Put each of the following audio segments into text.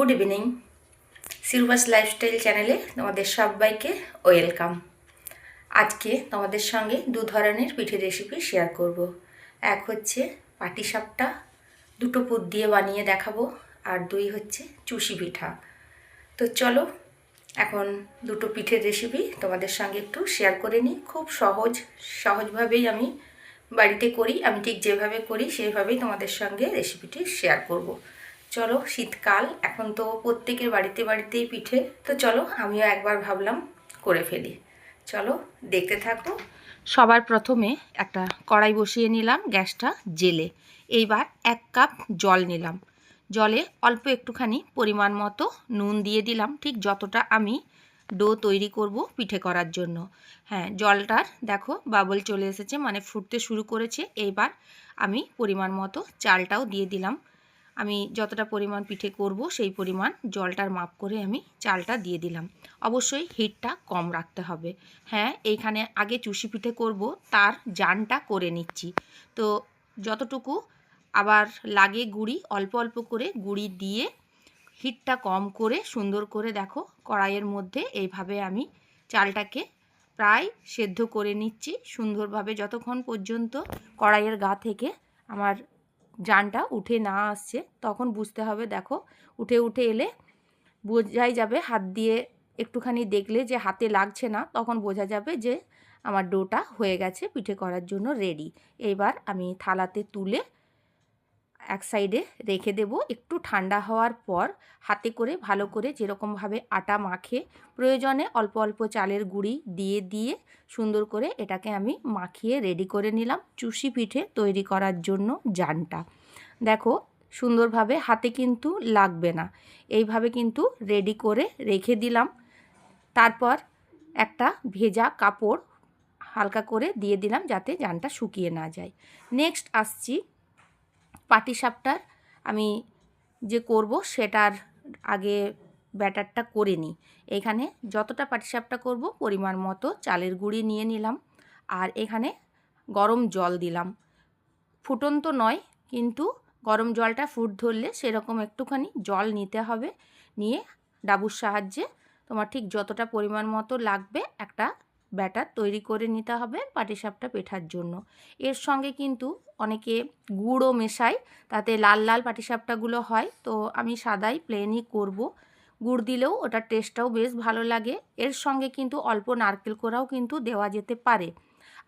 Good evening সিলভাস lifestyle চ্যানেলে তোমাদের সবাইকে ওয়েলকাম আজকে তোমাদের সঙ্গে দু ধরনের পিঠের রেসিপি শেয়ার করব। এক হচ্ছে পাটিসাপটা দুটো পুর দিয়ে বানিয়ে দেখাবো, আর দুই হচ্ছে চুষি পিঠা তো চলো, এখন দুটো পিঠের রেসিপি তোমাদের সঙ্গে একটু শেয়ার করে নিই খুব সহজ, সহজভাবেই আমি বাড়িতে করি, আমি ঠিক যেভাবে করি সেভাবেই তোমাদের সঙ্গে রেসিপিটি শেয়ার করব। চলো শীতকাল, এখন তো প্রত্যেকের বাড়িতে বাড়িতেই পিঠে, তো চলো আমিও একবার ভাবলাম করে ফেলি। চলো দেখতে থাকো। সবার প্রথমে একটা কড়াই বসিয়ে নিলাম গ্যাসটা জেলে। এইবার এক কাপ জল নিলাম। জলে অল্প একটুখানি পরিমাণ মতো নুন দিয়ে দিলাম, ঠিক যতটা আমি ডো তৈরি করব পিঠে করার জন্য। হ্যাঁ জলটার দেখো বাবল চলে এসেছে মানে ফুটতে শুরু করেছে। এইবার আমি পরিমাণ মতো চালটাও দিয়ে দিলাম। আমি যতটা পরিমাণ পিঠে করব সেই পরিমাণ জলটার মাপ করে আমি চালটা দিয়ে দিলাম। অবশ্যই হিটটা কম রাখতে হবে। হ্যাঁ এইখানে আগে চুষি পিঠে করব, তার জানটা করে নিচ্ছি। তো যতটুকু আবার লাগে গুড়ি, অল্প অল্প করে গুড়ি দিয়ে হিটটা কম করে সুন্দর করে দেখো কড়াইয়ের মধ্যে এইভাবে আমি চালটাকে প্রায় সেদ্ধ করে নিচ্ছি। সুন্দরভাবে যতক্ষণ পর্যন্ত কড়াইয়ের গা থেকে আমার জানটা উঠে না আসছে, তখন বুঝতে হবে, দেখো, উঠে উঠে এলে বোঝাই যাবে, হাত দিয়ে একটুখানি দেখলে যে হাতে লাগছে না, তখন বোঝা যাবে যে আমার ডোটা হয়ে গেছে, পিঠে করার জন্য রেডি এবার আমি থালাতে তুলে এক সাইডে রেখে দেব। একটু ঠান্ডা হওয়ার পর হাতে করে ভালো করে যেরকমভাবে আটা মাখে, প্রয়োজনে অল্প অল্প চালের গুঁড়ি দিয়ে দিয়ে সুন্দর করে এটাকে আমি মাখিয়ে রেডি করে নিলাম চুষি পিঠে তৈরি করার জন্য জানটা। দেখো সুন্দরভাবে হাতে কিন্তু লাগবে না। এইভাবে কিন্তু রেডি করে রেখে দিলাম। তারপর একটা ভেজা কাপড় হালকা করে দিয়ে দিলাম যাতে জানটা শুকিয়ে না যায়। নেক্সট আসছি পাটিসাপটার আমি যে করব সেটার আগে ব্যাটারটা করে নিই। এখানে যতটা পাটিসাপটা করব পরিমাণ মতো চালের গুঁড়ি নিয়ে নিলাম আর এখানে গরম জল দিলাম। ফুটন্ত নয়, কিন্তু গরম জলটা ফুট ধরলে সেরকম একটুখানি জল নিতে হবে। নিয়ে ডাবুর সাহায্যে তোমার ঠিক যতটা পরিমাণ মতো লাগবে একটা ব্যাটার তৈরি করে নিতে হবে পাটিসাপটা পেঠার জন্য। এর সঙ্গে কিন্তু অনেকে গুড়ও মেশায়, তাতে লাল লাল পাটিসাপটাগুলো হয়। তো আমি সাদাই প্লেনই করব। গুড় দিলেও ওটার টেস্টটাও বেশ ভালো লাগে। এর সঙ্গে কিন্তু অল্প নারকেল কোড়াও কিন্তু দেওয়া যেতে পারে।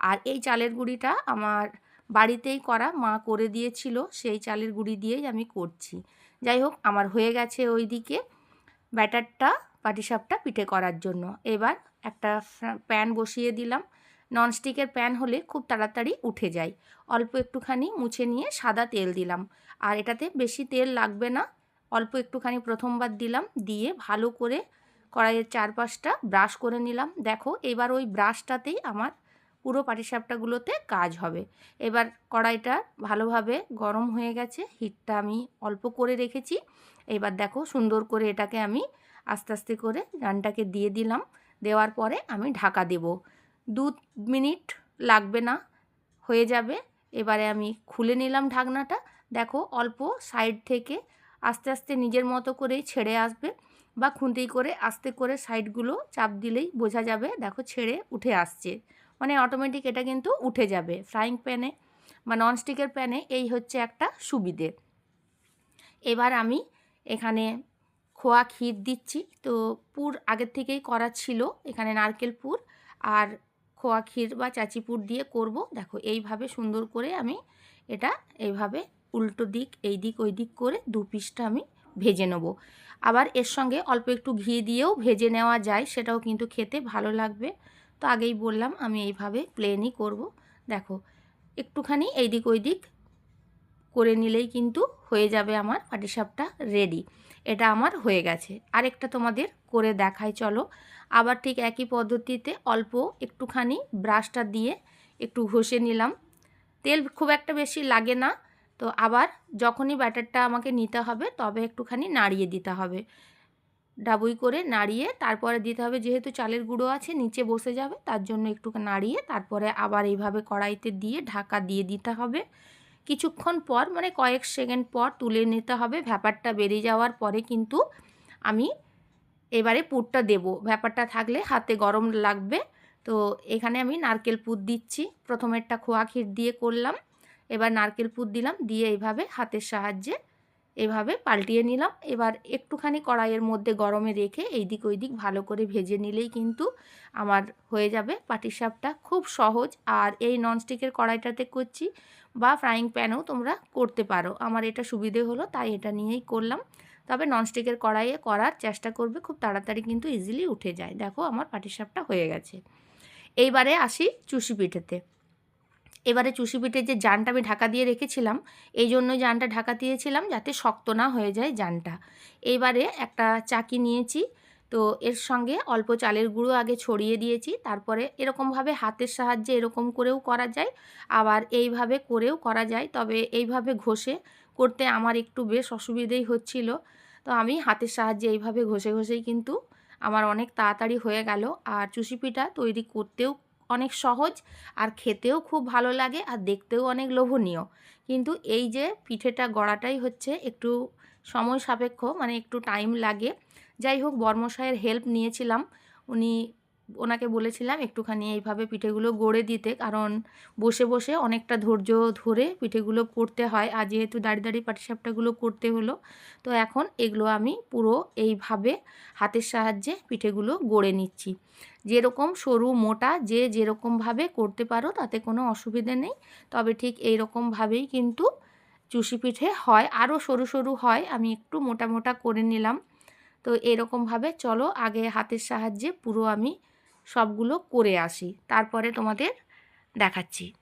আর এই চালের গুঁড়িটা আমার বাড়িতেই করা, মা করে দিয়েছিল, সেই চালের গুঁড়ি দিয়েই আমি করছি। যাই হোক, আমার হয়ে গেছে ওই দিকে ব্যাটারটা, পাটিসাপটা পিঠে করার জন্য। এবার একটা প্যান বসিয়ে দিলাম। ননস্টিকের প্যান হলে খুব তাড়াতাড়ি উঠে যায়। অল্প একটুখানি মুছে নিয়ে সাদা তেল দিলাম। আর এটাতে বেশি তেল লাগবে না। অল্প একটুখানি প্রথমবার দিলাম। দিয়ে ভালো করে কড়াইয়ের চারপাশটা ব্রাশ করে নিলাম। দেখো, এবার ওই ব্রাশটাতেই আমার পুরো পাটিসাপটাগুলোতে কাজ হবে। এবার কড়াইটা ভালোভাবে গরম হয়ে গেছে। হিটটা আমি অল্প করে রেখেছি। এবার দেখো, সুন্দর করে এটাকে আমি আস্তে আস্তে করে গানটাকে দিয়ে দিলাম। দেওয়ার পরে আমি ঢাকা দেব। দু মিনিট লাগবে না, হয়ে যাবে। এবারে আমি খুলে নিলাম ঢাকনাটা। দেখো অল্প সাইড থেকে আস্তে আস্তে নিজের মতো করেই ছেড়ে আসবে বা খুন্তি করে আস্তে করে সাইডগুলো চাপ দিলেই বোঝা যাবে, দেখো ছেড়ে উঠে আসছে। মানে অটোমেটিক এটা কিন্তু উঠে যাবে। ফ্রাইং প্যানে বা ননস্টিকের প্যানে এই হচ্ছে একটা সুবিধে। এবার আমি এখানে খোয়া ক্ষীর দিচ্ছি। তো পুর আগের থেকেই করা ছিল এখানে নারকেল পুর। আর খোয়া ক্ষীর বা চাচি পুর দিয়ে করব। দেখো এইভাবে সুন্দর করে আমি এটা এইভাবে উল্টো দিক, এই দিক, ওই দিক করে দু পিসটা আমি ভেজে নেব। আবার এর সঙ্গে অল্প একটু ঘি দিয়েও ভেজে নেওয়া যায়, সেটাও কিন্তু খেতে ভালো লাগবে। তো আগেই বললাম আমি এইভাবে প্লেনই করব। দেখো একটুখানি এই দিক, ওই দিক করে নিলেই কিন্তু হয়ে যাবে আমার পাটিসাপটা রেডি এটা আমার হয়ে গেছে। আরেকটা তোমাদের করে দেখাই, চলো। আবার ঠিক একই পদ্ধতিতে অল্প একটুখানি ব্রাশটা দিয়ে একটু ঘষে নিলাম। তেল খুব একটা বেশি লাগে না। তো আবার যখনই ব্যাটারটা আমাকে নিতে হবে, তবে একটুখানি নাড়িয়ে দিতে হবে। ডাবুই করে নাড়িয়ে তারপরে দিতে হবে, যেহেতু চালের গুঁড়ো আছে, নিচে বসে যাবে, তার জন্য একটু নাড়িয়ে তারপরে আবার এইভাবে কড়াইতে দিয়ে ঢাকা দিয়ে দিতে হবে। কিছুক্ষণ পর মানে কয়েক সেকেন্ড পর তুলে নিতে হবে। ভ্যাপারটা বেরিয়ে যাওয়ার পরে কিন্তু আমি এবারে পুরটা দেব। ব্যাপারটা থাকলে হাতে গরম লাগবে। তো এখানে আমি নারকেল পুর দিচ্ছি। প্রথমেরটা খোয়া ক্ষীর দিয়ে করলাম। এবার নারকেল পুর দিলাম। দিয়ে এইভাবে হাতের সাহায্যে এভাবে পাল্টিয়ে নিলাম। এবার একটুখানি কড়াইয়ের মধ্যে গরমে রেখে এই দিক ওই দিক ভালো করে ভেজে নিলেই কিন্তু আমার হয়ে যাবে পাটিসাপটা খুব সহজ। আর এই ননস্টিকের কড়াইটাতে করছি বা ফ্রাইং প্যানেও তোমরা করতে পারো। আমার এটা সুবিধে হলো, তাই এটা নিয়েই করলাম। তবে ননস্টিকের কড়াইয়ে করার চেষ্টা করবে, খুব তাড়াতাড়ি কিন্তু ইজিলি উঠে যায়। দেখো আমার পাটিসাপটা হয়ে গেছে। এইবারে আসি চুষি পিঠেতে। এবারে চুষি যে জানটা আমি ঢাকা দিয়ে রেখেছিলাম, এই জন্য জানটা ঢাকা দিয়েছিলাম যাতে শক্ত না হয়ে যায় জানটা। এইবারে একটা চাকি নিয়েছি, তো এর সঙ্গে অল্প চালের গুঁড়ো আগে ছড়িয়ে দিয়েছি, তারপরে এরকমভাবে হাতের সাহায্যে এরকম করেও করা যায়, আবার এইভাবে করেও করা যায়, তবে এইভাবে ঘষে করতে আমার একটু বেশ অসুবিধেই হচ্ছিল। তো আমি হাতের সাহায্যে এইভাবে ঘষে ঘষেই কিন্তু আমার অনেক তাড়াতাড়ি হয়ে গেল, আর চুষি পিঠা তৈরি করতেও অনেক সহজ আর খেতেও খুব ভালো লাগে আর দেখতেও অনেক লোভনীয়। কিন্তু এই যে পিঠেটা গড়াটাই হচ্ছে একটু সময় সাপেক্ষ মানে একটু টাইম লাগে। যাই হোক বর্মশাহের হেল্প নিয়েছিলাম। উনি ওনাকে বলেছিলাম একটুখানি এইভাবে পিঠেগুলো গড়ে দিতে। কারণ বসে বসে অনেকটা ধৈর্য ধরে পিঠেগুলো করতে হয়। আর যেহেতু দাঁড়িয়ে দাঁড়িয়ে পাটিসাপটাগুলো করতে হলো, তো এখন এগুলো আমি পুরো এইভাবে হাতের সাহায্যে পিঠেগুলো গড়ে নিচ্ছি। যেরকম সরু, মোটা, যে যেরকমভাবে করতে পারো তাতে কোনো অসুবিধে নেই। তবে ঠিক এই রকমভাবেই কিন্তু চুষি পিঠে হয়। আরও সরু সরু হয়, আমি একটু মোটা মোটা করে নিলাম। তো এরকমভাবে চলো আগে হাতের সাহায্যে পুরো আমি সবগুলো করে আসি। তারপরে তোমাদের দেখাচ্ছি।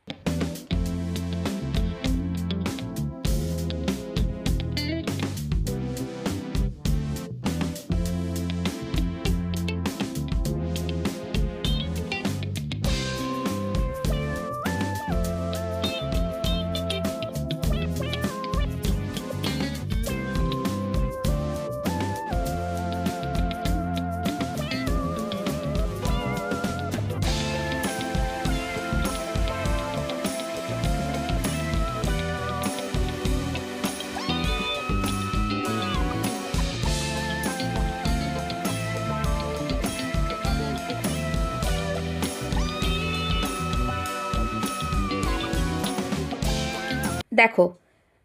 দেখো,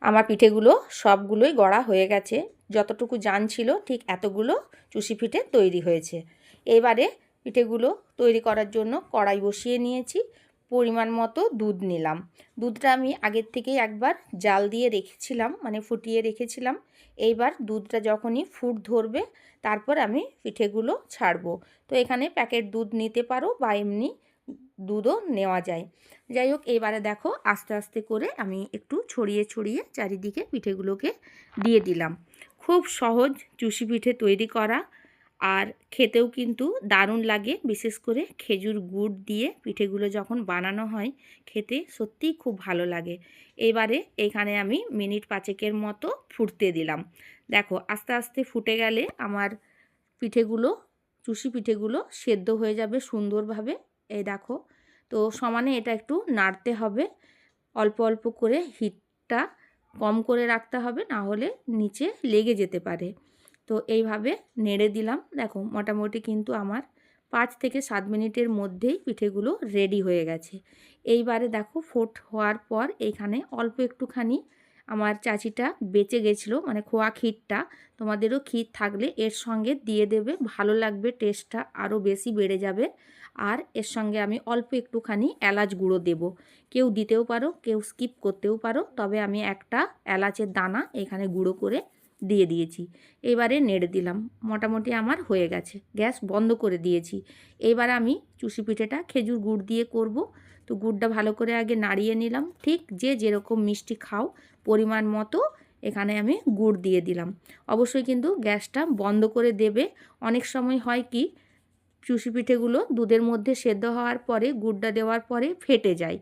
আমার পিঠেগুলো সবগুলোই গড়া হয়ে গেছে। যতটুকু জান ছিল, ঠিক এতগুলো চুষি পিঠে তৈরি হয়েছে। এবারে পিঠেগুলো তৈরি করার জন্য কড়াই বসিয়ে নিয়েছি। পরিমাণ মতো দুধ নিলাম। দুধটা আমি আগের থেকেই একবার জাল দিয়ে রেখেছিলাম মানে ফুটিয়ে রেখেছিলাম। এইবার দুধটা যখনই ফুট ধরবে, তারপর আমি পিঠেগুলো ছাড়বো। তো এখানে প্যাকেট দুধ নিতে পারো বা এমনি দুধও নেওয়া যায়। যাই হোক, এবারে দেখো আস্তে আস্তে করে আমি একটু ছড়িয়ে ছড়িয়ে চারিদিকে পিঠেগুলোকে দিয়ে দিলাম। খুব সহজ চুষি পিঠে তৈরি করা আর খেতেও কিন্তু দারুণ লাগে, বিশেষ করে খেজুর গুড় দিয়ে পিঠেগুলো যখন বানানো হয়, খেতে সত্যিই খুব ভালো লাগে। এবারে এখানে আমি মিনিট পাঁচেকের মতো ফুটতে দিলাম। দেখো, আস্তে আস্তে ফুটে গেলে আমার পিঠেগুলো, চুষি পিঠেগুলো সেদ্ধ হয়ে যাবে সুন্দরভাবে। এই দেখো, তো সমানে এটা একটু নাড়তে হবে। অল্প অল্প করে হিটটা কম করে রাখতে হবে, না হলে নিচে লেগে যেতে পারে। তো এইভাবে নেড়ে দিলাম। দেখো, মোটামুটি কিন্তু আমার পাঁচ থেকে সাত মিনিটের মধ্যেই পিঠেগুলো রেডি হয়ে গেছে। এইবারে দেখো, ফোট হওয়ার পর এইখানে অল্প একটুখানি আমার চাচিটা বেঁচে গেছিল মানে খোয়া ক্ষীরটা, তোমাদেরও ক্ষীর থাকলে এর সঙ্গে দিয়ে দেবে, ভালো লাগবে টেস্টটা আরও বেশি বেড়ে যাবে। আর এর সঙ্গে আমি অল্প একটুখানি এলাচ গুঁড়ো দেব। কেউ দিতেও পারো, কেউ স্কিপ করতেও পারো, তবে আমি একটা এলাচের দানা এখানে গুঁড়ো করে দিয়ে দিয়েছি। এবারে নেড়ে দিলাম, মোটামুটি আমার হয়ে গেছে, গ্যাস বন্ধ করে দিয়েছি। এবার আমি চুষি পিঠেটা খেজুর গুড় দিয়ে করব। তো গুড়টা ভালো করে আগে নাড়িয়ে নিলাম। ঠিক যে যেরকম মিষ্টি খাও পরিমাণ মতো এখানে আমি গুড় দিয়ে দিলাম। অবশ্যই কিন্তু গ্যাসটা বন্ধ করে দেবে। অনেক সময় হয় কি, চুষি পিঠেগুলো দুধের মধ্যে সেদ্ধ হওয়ার পরে, গুড়টা দেওয়ার পরে ফেটে যায়।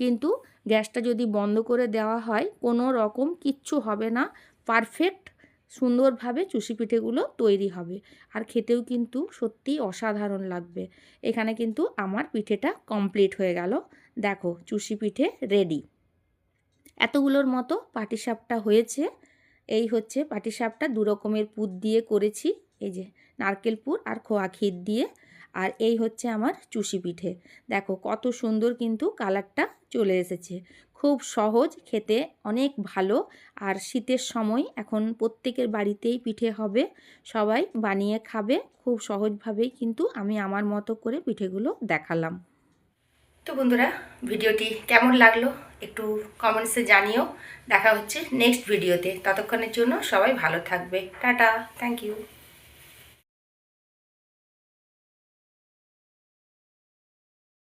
কিন্তু গ্যাসটা যদি বন্ধ করে দেওয়া হয়, কোনো রকম কিচ্ছু হবে না। পারফেক্ট সুন্দরভাবে চুষি পিঠেগুলো তৈরি হবে। আর খেতেও কিন্তু সত্যি অসাধারণ লাগবে। এখানে কিন্তু আমার পিঠেটা কমপ্লিট হয়ে গেল। দেখো, চুষি পিঠে রেডি এতগুলোর মতো পাটিসাপটা হয়েছে। এই হচ্ছে পাটিসাপটা। দু রকমের পুর দিয়ে করেছি। এই যে নারকেল পুর আর খোয়া ক্ষীর দিয়ে। আর এই হচ্ছে আমার চুষি পিঠে। দেখো, কত সুন্দর কিন্তু কালারটা চলে এসেছে। খুব সহজ, খেতে অনেক ভালো। আর শীতের সময় এখন প্রত্যেকের বাড়িতেই পিঠে হবে। সবাই বানিয়ে খাবে, খুব সহজভাবেই কিন্তু আমি আমার মতো করে পিঠেগুলো দেখালাম। তো বন্ধুরা, ভিডিওটি কেমন লাগল একটু কমেন্টসে জানিও। দেখা হচ্ছে নেক্সট ভিডিওতে ততক্ষণের জন্য সবাই ভালো থাকবে। Tata thank you